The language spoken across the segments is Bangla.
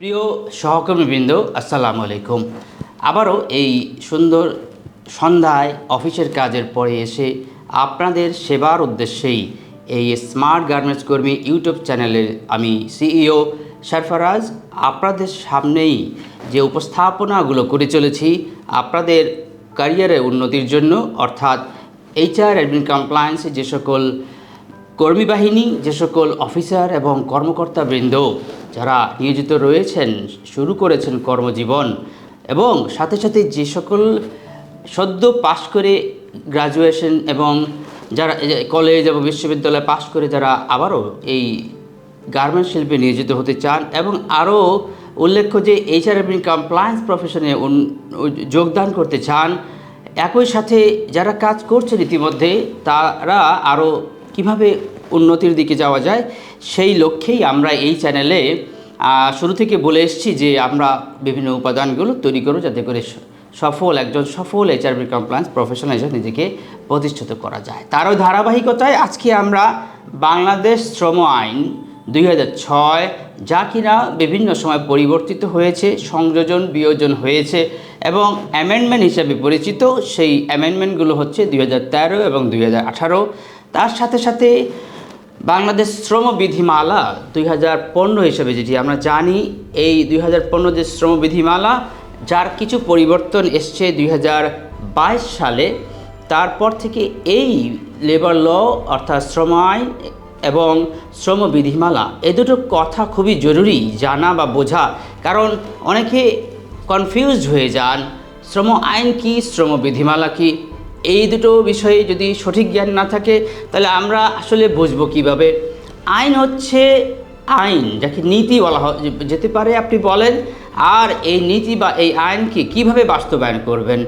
প্রিয় সহকর্মীবৃন্দ, আসসালামু আলাইকুম। আবারও এই সুন্দর সন্ধ্যায় অফিসের কাজের পরে এসে আপনাদের সেবার উদ্দেশ্যেই এই স্মার্ট গার্মেন্টস কর্মী ইউটিউব চ্যানেলের আমি সিইও সরফরাজ আপনাদের সামনেই যে উপস্থাপনাগুলো করে চলেছি আপনাদের ক্যারিয়ারের উন্নতির জন্য, অর্থাৎ এইচআর অ্যাডমিন কমপ্লায়েন্সে যে সকল কর্মী বাহিনী, যে সকল অফিসার এবং কর্মকর্তাবৃন্দ যারা নিয়োজিত রয়েছেন, শুরু করেছেন কর্মজীবন এবং সাথে সাথে যে সকল সদ্য পাশ করে গ্রাজুয়েশন এবং যারা কলেজ এবং বিশ্ববিদ্যালয়ে পাশ করে যারা আবারও এই গার্মেন্টস শিল্পে নিয়োজিত হতে চান এবং আরও উল্লেখ্য যে এইচআর এবং কমপ্লায়েন্স প্রফেশনে যোগদান করতে চান, একই সাথে যারা কাজ করছেন ইতিমধ্যে তারা আরও কীভাবে উন্নতির দিকে যাওয়া যায়, সেই লক্ষ্যেই আমরা এই চ্যানেলে শুরু থেকে বলে এসেছি যে আমরা বিভিন্ন উপাদানগুলো তৈরি করব যাতে করে সফল একজন সফল এইচআরবি কমপ্লায়েন্স প্রফেশনাল হিসেবে নিজেকে প্রতিষ্ঠিত করা যায়। তারও ধারাবাহিকতায় আজকে আমরা বাংলাদেশ শ্রম আইন দুই ছয় যা কিনা বিভিন্ন সময় পরিবর্তিত হয়েছে, সংযোজন, বিয়োজন হয়েছে এবং অ্যামেন্ডমেন্ট হিসেবে পরিচিত সেই অ্যামেন্ডমেন্টগুলো হচ্ছে দুই এবং দুই তার সাথে সাথে বাংলাদেশ শ্রম বিধিমালা দুই হাজার পনেরো হিসেবে যেটি আমরা জানি, এই দুই হাজার পনেরো যে শ্রম বিধিমালা যার কিছু পরিবর্তন এসছে দুই হাজার বাইশ সালে, তারপর থেকে এই লেবার ল অর্থাৎ শ্রম আইন এবং শ্রম বিধিমালা এ দুটো কথা খুবই জরুরি জানা বা বোঝা। কারণ অনেকে কনফিউজড হয়ে যান, শ্রম আইন কি শ্রম বিধিমালা কি? এই দুটো বিষয়ে যদি সঠিক জ্ঞান না থাকে, তাহলে আমরা আসলে বুঝব কীভাবে। আইন হচ্ছে আইন, যাকে নীতি বলা যেতে পারে আপনি বলেন, আর এই নীতি বা এই আইনকে কীভাবে বাস্তবায়ন করবেন?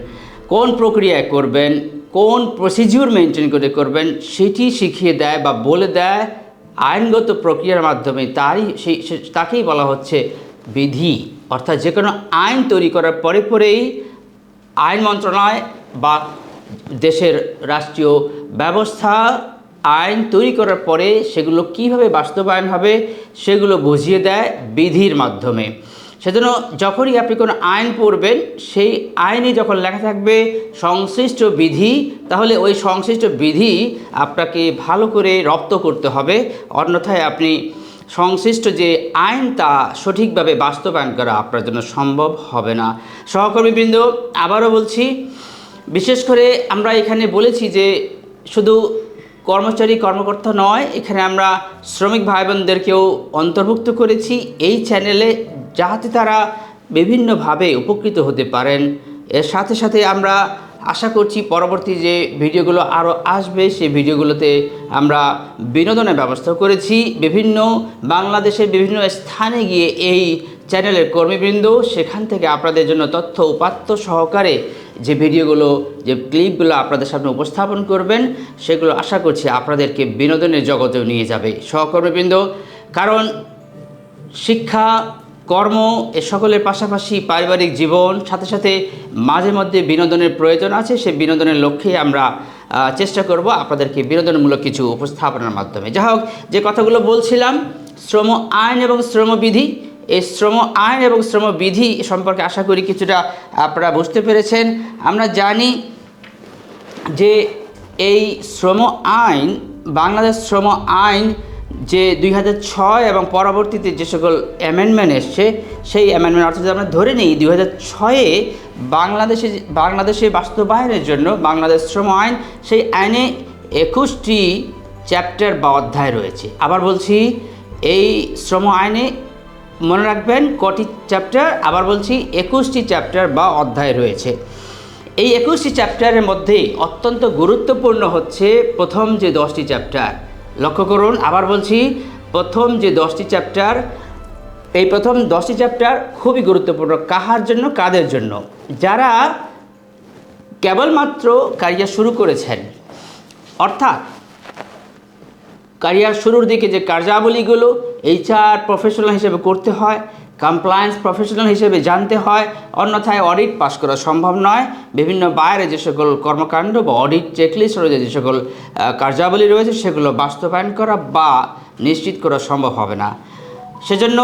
কোন প্রক্রিয়ায় করবেন? কোন প্রসিজিউর মেনটেন করে করবেন? সেটি শিখিয়ে দেয় বা বলে দেয় আইনগত প্রক্রিয়ার মাধ্যমে। তারই সেই তাকেই বলা হচ্ছে বিধি। অর্থাৎ যে কোনো আইন তৈরি করার পরে পরেই আইন মন্ত্রণালয় বা দেশের রাষ্ট্রীয় ব্যবস্থা, আইন তৈরি করার পরে সেগুলো কীভাবে বাস্তবায়ন হবে সেগুলো বুঝিয়ে দেয় বিধির মাধ্যমে। সেজন্য যখনই আপনি কোনো আইন পড়বেন, সেই আইনে যখন লেখা থাকবে সংশ্লিষ্ট বিধি, তাহলে ওই সংশ্লিষ্ট বিধি আপনাকে ভালো করে রপ্ত করতে হবে। অন্যথায় আপনি সংশ্লিষ্ট যে আইন, তা সঠিকভাবে বাস্তবায়ন করা আপনার জন্য সম্ভব হবে না। সহকর্মীবৃন্দ, আবারও বলছি বিশেষ করে আমরা এখানে বলেছি যে শুধু কর্মচারী, কর্মকর্তা নয়, এখানে আমরা শ্রমিক ভাই বোনদেরকেও অন্তর্ভুক্ত করেছি। এই চ্যানেলে যাতে তারা বিভিন্নভাবে উপকৃত হতে পারেন। এর সাথে সাথে আমরা আশা করছি পরবর্তী যে ভিডিওগুলো আরও আসবে, সেই ভিডিওগুলোতে আমরা বিনোদনের ব্যবস্থা করেছি। বিভিন্ন বাংলাদেশের বিভিন্ন স্থানে গিয়ে এই চ্যানেলের কর্মীবৃন্দ, সেখান থেকে আপনাদের জন্য তথ্য উপাত্ত সহকারে যে ভিডিওগুলো, যে ক্লিপগুলো আপনাদের সামনে উপস্থাপন করবেন, সেগুলো আশা করছি আপনাদেরকে বিনোদনের জগতেও নিয়ে যাবে। সহকর্মীবৃন্দ, কারণ শিক্ষা, কর্ম এ সকলের পাশাপাশি পারিবারিক জীবন, সাথে সাথে মাঝে মধ্যে বিনোদনের প্রয়োজন আছে, সে বিনোদনের লক্ষ্যে আমরা চেষ্টা করব আপনাদেরকে বিনোদনমূলক কিছু উপস্থাপনার মাধ্যমে। যাই হোক যে কথাগুলো বলছিলাম, শ্রম আইন এবং শ্রমবিধি এই শ্রম আইন এবং শ্রমবিধি সম্পর্কে আশা করি কিছুটা আপনারা বুঝতে পেরেছেন। আমরা জানি যে এই শ্রম আইন, বাংলাদেশ শ্রম আইন যে দুই ছয় এবং পরবর্তীতে যে সকল অ্যামেন্ডমেন্ট এসছে, সেই অ্যামেন্ডমেন্ট অর্থাৎ আমরা ধরে নিই, দুই হাজার ছয়ে বাংলাদেশে বাংলাদেশে বাস্তবায়নের জন্য বাংলাদেশ শ্রম আইন, সেই আইনে একুশটি চ্যাপ্টার বা অধ্যায় রয়েছে। আবার বলছি, এই শ্রম আইনে মনে রাখবেন কটি চ্যাপ্টার আবার বলছি, একুশটি চ্যাপ্টার বা অধ্যায় রয়েছে। এই একুশটি চ্যাপ্টারের মধ্যে অত্যন্ত গুরুত্বপূর্ণ হচ্ছে প্রথম যে দশটি চ্যাপ্টার লক্ষ্য করুন, আবার বলছি, প্রথম যে দশটি চ্যাপ্টার এই প্রথম দশটি চ্যাপ্টার খুবই গুরুত্বপূর্ণ। কাহার জন্য? কাদের জন্য? যারা কেবলমাত্র কারিয়া শুরু করেছেন, অর্থাৎ ক্যারিয়ার শুরুর দিকে যে কার্যাবলীগুলো এইচআর প্রফেশনাল হিসেবে করতে হয় কমপ্লায়েন্স প্রফেশনাল হিসেবে জানতে হয়, অন্যথায় অডিট পাস করা সম্ভব নয়। বিভিন্ন বাইরে যে সকল কর্মকাণ্ড বা অডিট চেকলিস্ট রয়েছে, যে সকল কার্যাবলী রয়েছে, সেগুলো বাস্তবায়ন করা বা নিশ্চিত করা সম্ভব হবে না। সেজন্য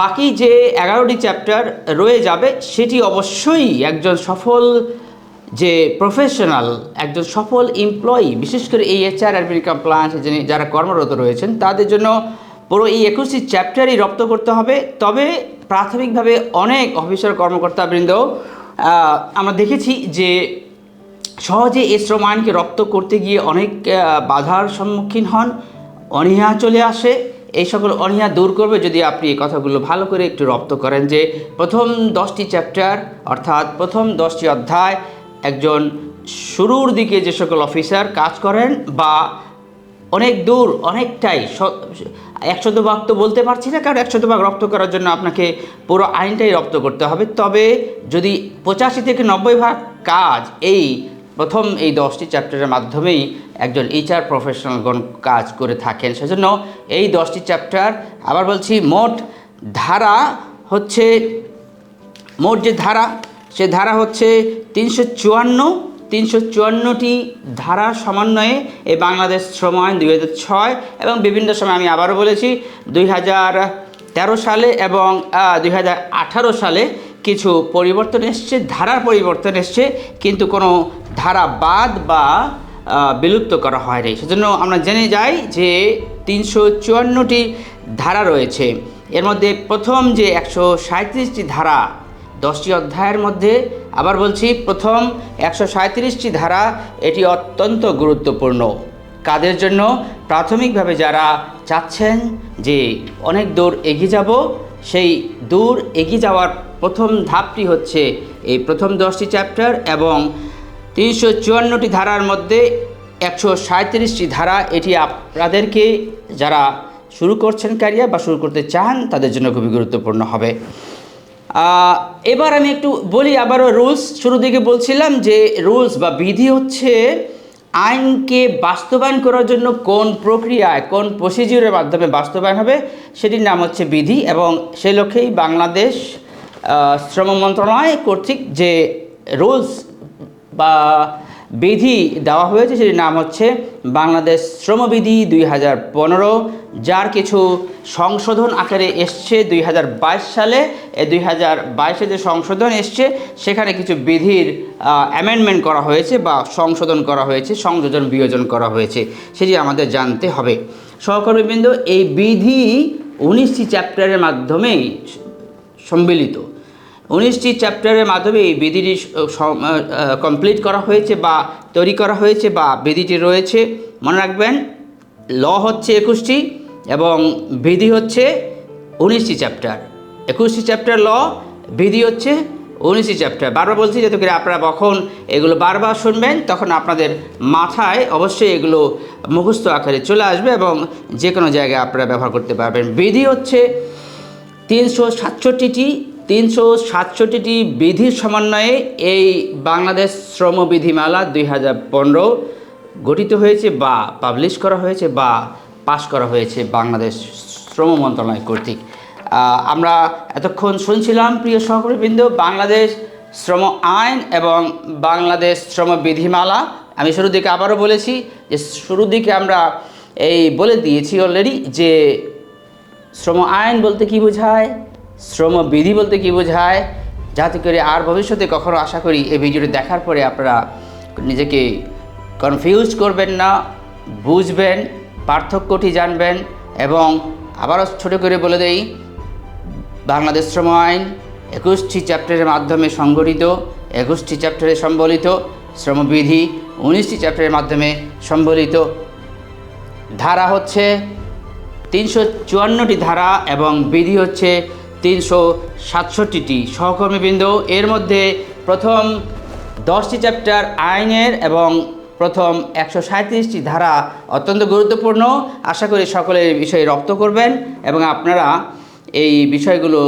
বাকি যে এগারোটি চ্যাপ্টার রয়ে যাবে, সেটি অবশ্যই একজন সফল যে প্রফেশনাল একজন সফল এমপ্লয়ি বিশেষ করে এই এইচআর অ্যাডমিন কমপ্লায়েন্স যিনি যারা কর্মরত রয়েছেন, তাদের জন্য পুরো এই একুশটি চ্যাপ্টারই রপ্ত করতে হবে। তবে প্রাথমিকভাবে অনেক অফিসার কর্মকর্তাবৃন্দ আমরা দেখেছি যে সহজে এই শ্রম আইনকে রপ্ত করতে গিয়ে অনেক বাধার সম্মুখীন হন, অনীহা চলে আসে। এই সকল অনীহা দূর করবে যদি আপনি এই কথাগুলো ভালো করে একটু রপ্ত করেন যে প্রথম দশটি চ্যাপ্টার অর্থাৎ প্রথম দশটি অধ্যায় একজন শুরুর দিকে যে সকল অফিসার কাজ করেন বা অনেক দূর, অনেকটাই একশত ভাগ তো বলতে পারছি না, কারণ একশত ভাগ রপ্ত করার জন্য আপনাকে পুরো আইনটাই রপ্ত করতে হবে। তবে যদি পঁচাশি থেকে নব্বই ভাগ কাজ এই প্রথম এই দশটি চ্যাপ্টারের মাধ্যমেই একজন এইচআর প্রফেশনালগণ কাজ করে থাকেন, সেজন্য এই দশটি চ্যাপ্টার, আবার বলছি মোট ধারা হচ্ছে, মোট যে ধারা সে ধারা হচ্ছে তিনশো চুয়ান্ন, তিনশো চুয়ান্নটি ধারা সমন্বয়ে এই বাংলাদেশ শ্রম আইন দুই হাজার ছয় এবং বিভিন্ন সময় আমি আবারও বলেছি, দুই হাজার তেরো সালে এবং দুই হাজার আঠারো সালে কিছু পরিবর্তন এসছে, ধারার পরিবর্তন এসছে, কিন্তু কোনো ধারা বাদ বা বিলুপ্ত করা হয়নি। সেজন্য আমরা জেনে যাই যে তিনশো চুয়ান্নটি ধারা রয়েছে। এর মধ্যে প্রথম যে একশো সাঁত্রিশটি ধারা দশটি অধ্যায়ের মধ্যে আবার বলছি, প্রথম একশো সাঁত্রিশটি ধারা, এটি অত্যন্ত গুরুত্বপূর্ণ। কাদের জন্য? প্রাথমিকভাবে যারা চাচ্ছেন যে অনেক দূর এগিয়ে যাব, সেই দূর এগিয়ে যাওয়ার প্রথম ধাপটি হচ্ছে এই প্রথম দশটি চ্যাপ্টার এবং তিনশো চুয়ান্নটি ধারার মধ্যে একশো সাঁত্রিশটি ধারা, এটি আপনাদেরকে যারা শুরু করছেন ক্যারিয়ার বা শুরু করতে চান, তাদের জন্য খুবই গুরুত্বপূর্ণ হবে। এবার আমি একটু বলি আবারও রুলস। শুরু দিকে বলছিলাম যে রুলস বা বিধি হচ্ছে আইনকে বাস্তবায়ন করার জন্য কোন প্রক্রিয়ায়, কোন প্রসিজিউরের মাধ্যমে বাস্তবায়ন হবে, সেটির নাম হচ্ছে বিধি এবং সেই লক্ষ্যেই বাংলাদেশ শ্রম মন্ত্রণালয় কর্তৃক যে রুলস বা বিধি দেওয়া হয়েছে, সেটির নাম হচ্ছে বাংলাদেশ শ্রমবিধি দুই হাজার পনেরো, যার কিছু সংশোধন আকারে এসছে দুই হাজার বাইশ সালে। দুই হাজার বাইশে যে সংশোধন এসছে, সেখানে কিছু বিধির অ্যামেন্ডমেন্ট করা হয়েছে বা সংশোধন করা হয়েছে, সংযোজন, বিয়োজন করা হয়েছে, সেটি আমাদের জানতে হবে। সহকর্মীবৃন্দ, এই বিধি উনিশটি চ্যাপ্টারের মাধ্যমেই সম্মিলিত। উনিশটি চ্যাপ্টারের মাধ্যমে এই বিধিটি কমপ্লিট করা হয়েছে বা তৈরি করা হয়েছে বা বিধিটি রয়েছে। মনে রাখবেন, ল হচ্ছে একুশটি এবং বিধি হচ্ছে উনিশটি চ্যাপ্টার। একুশটি চ্যাপ্টার ল, বিধি হচ্ছে উনিশটি চ্যাপ্টার। বারবার বলছি যাতে করে আপনারা কখন এগুলো বারবার শুনবেন, তখন আপনাদের মাথায় অবশ্যই এগুলো মুখস্থ আকারে চলে আসবে এবং যে কোনো জায়গায় আপনারা ব্যবহার করতে পারবেন। বিধি হচ্ছে তিনশো সাতষট্টিটি তিনশো সাতষট্টিটি বিধির সমন্বয়ে এই বাংলাদেশ শ্রম বিধিমালা দুই হাজার পনেরো গঠিত হয়েছে বা পাবলিশ করা হয়েছে বা পাশ করা হয়েছে বাংলাদেশ শ্রম মন্ত্রণালয় কর্তৃক। আমরা এতক্ষণ শুনছিলাম, প্রিয় সহকর্মীবৃন্দ, বাংলাদেশ শ্রম আইন এবং বাংলাদেশ শ্রম বিধিমালা। আমি শুরুর দিকে আবারও বলেছি যে শুরুর দিকে আমরা এই বলে দিয়েছি অলরেডি যে শ্রম আইন বলতে কি বোঝায়? শ্রম বিধি বলতে কি বোঝায়? যাতে করে আর ভবিষ্যতে কখনো আশা করি এই ভিডিওটি দেখার পরে আপনারা নিজেকে কনফিউজ করবেন না, বুঝবেন, পার্থক্যটি জানবেন এবং আবারও ছোটো করে বলে দেই, বাংলাদেশ শ্রম আইন একুশটি চ্যাপ্টারের মাধ্যমে সংগঠিত, একুশটি চ্যাপ্টারে সম্বলিত শ্রমবিধি উনিশটি চ্যাপ্টারের মাধ্যমে সম্বলিত। ধারা হচ্ছে তিনশো চুয়ান্নটি ধারা এবং বিধি হচ্ছে তিনশো সাতষট্টিটি সহকর্মীবৃন্দ। এর মধ্যে প্রথম দশটি চ্যাপ্টার আইনের এবং প্রথম একশো সাঁত্রিশটি ধারা অত্যন্ত গুরুত্বপূর্ণ। আশা করি সকলে এই বিষয়ে রপ্ত করবেন এবং আপনারা এই বিষয়গুলো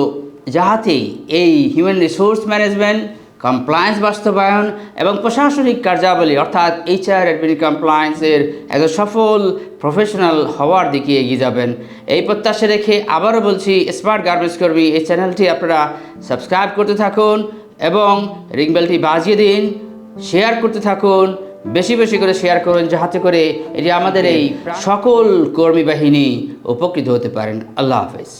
যাহাতেই এই হিউম্যান রিসোর্স ম্যানেজমেন্ট কমপ্লায়েন্স বাস্তবায়ন এবং প্রশাসনিক কার্যাবলী, অর্থাৎ এইচআর অ্যাডমিন কমপ্লায়েন্সের একজন সফল প্রফেশনাল হওয়ার দিকে এগিয়ে যাবেন। এই প্রত্যাশা রেখে আবারও বলছি স্মার্ট গার্মেন্টস কর্মী, এই চ্যানেলটি আপনারা সাবস্ক্রাইব করতে থাকুন এবং রিংবেলটি বাজিয়ে দিন শেয়ার করতে থাকুন, বেশি বেশি করে শেয়ার করুন, যাহাতে করে এটি আমাদের এই সকল কর্মী বাহিনী উপকৃত হতে পারেন। আল্লাহ হাফেজ।